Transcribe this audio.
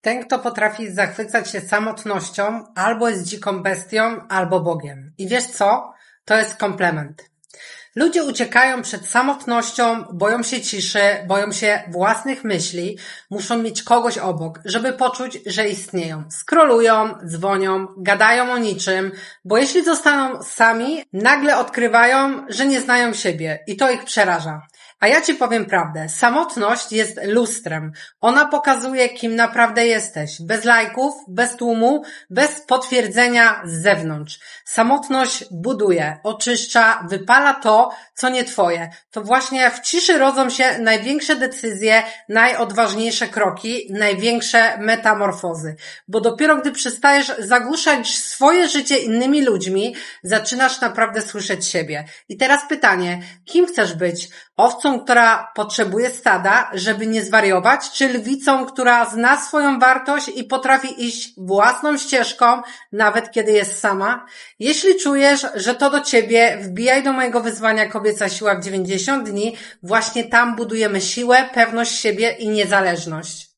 Ten, kto potrafi zachwycać się samotnością, albo jest dziką bestią, albo Bogiem. I wiesz co? To jest komplement. Ludzie uciekają przed samotnością, boją się ciszy, boją się własnych myśli, muszą mieć kogoś obok, żeby poczuć, że istnieją. Skrolują, dzwonią, gadają o niczym, bo jeśli zostaną sami, nagle odkrywają, że nie znają siebie i to ich przeraża. A ja ci powiem prawdę. Samotność jest lustrem. Ona pokazuje, kim naprawdę jesteś. Bez lajków, bez tłumu, bez potwierdzenia z zewnątrz. Samotność buduje, oczyszcza, wypala to, co nie twoje. To właśnie w ciszy rodzą się największe decyzje, najodważniejsze kroki, największe metamorfozy. Bo dopiero gdy przestajesz zagłuszać swoje życie innymi ludźmi, zaczynasz naprawdę słyszeć siebie. I teraz pytanie, kim chcesz być? Owcą, która potrzebuje stada, żeby nie zwariować, czy lwicą, która zna swoją wartość i potrafi iść własną ścieżką, nawet kiedy jest sama? Jeśli czujesz, że to do ciebie, wbijaj do mojego wyzwania Kobieca Siła w 90 dni. Właśnie tam budujemy siłę, pewność siebie i niezależność.